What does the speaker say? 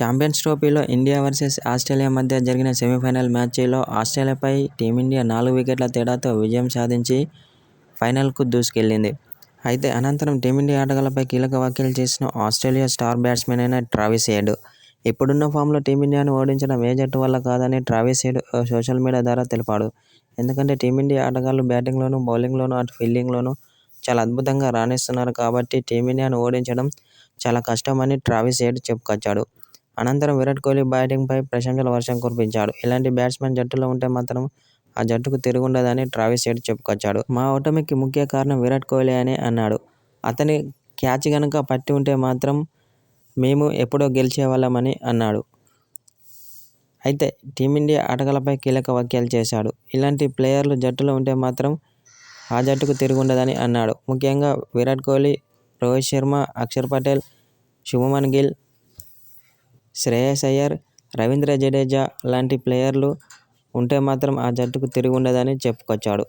Champions ట్రోఫీలో India versus Australia మధ్య జరిగిన సెమీఫైనల్ మ్యాచ్లో ఆస్ట్రేలియాపై టీమిండియా నాలుగు వికెట్ల తేడాతో విజయం సాధించి ఫైనల్కు దూసుకెళ్ళింది. అయితే అనంతరం టీమిండియా ఆటగాళ్ళపై కీలక వ్యాఖ్యలు చేసిన ఆస్ట్రేలియా స్టార్ బ్యాట్స్మెన్ అయిన ట్రావిస్ హెడ్. ఇప్పుడున్న ఫామ్లో టీమిండియాను ఓడించడం ఏ జట్టు వల్ల కాదని ట్రావిస్ హెడ్ సోషల్ మీడియా ద్వారా తెలిపాడు. ఎందుకంటే టీమిండియా ఆటగాళ్ళు బ్యాటింగ్లోనూ, బౌలింగ్లోనూ, అటు ఫీల్డింగ్లోనూ చాలా అద్భుతంగా రాణిస్తున్నారు కాబట్టి టీమిండియాను ఓడించడం చాలా కష్టమని ట్రావిస్ హెడ్ చెప్పుకొచ్చాడు. అనంతరం విరాట్ కోహ్లీ బ్యాటింగ్పై ప్రశంసల వర్షం కురిపించాడు. ఇలాంటి బ్యాట్స్మెన్ జట్టులో ఉంటే మాత్రం ఆ జట్టుకు తిరుగుండదని ట్రావిస్ హెడ్ చెప్పుకొచ్చాడు. మా ఓటమికి ముఖ్య కారణం విరాట్ కోహ్లీ అని అన్నాడు. అతని క్యాచ్ గనుక పట్టి ఉంటే మాత్రం మేము ఎప్పుడో గెలిచేవాళ్ళమని అన్నాడు. అయితే టీమిండియా ఆటగాళ్ళపై కీలక వ్యాఖ్యలు చేశాడు. ఇలాంటి ప్లేయర్లు జట్టులో ఉంటే మాత్రం ఆ జట్టుకు తిరుగుండదని అన్నాడు. ముఖ్యంగా విరాట్ కోహ్లీ, రోహిత్ శర్మ, అక్షర్ పటేల్, శుభమన్ గిల్, శ్రేయస్ అయ్యర్, రవీంద్ర జడేజా లాంటి ప్లేయర్లు ఉంటే మాత్రం ఆ జట్టుకు తిరుగుండదని చెప్పుకొచ్చాడు.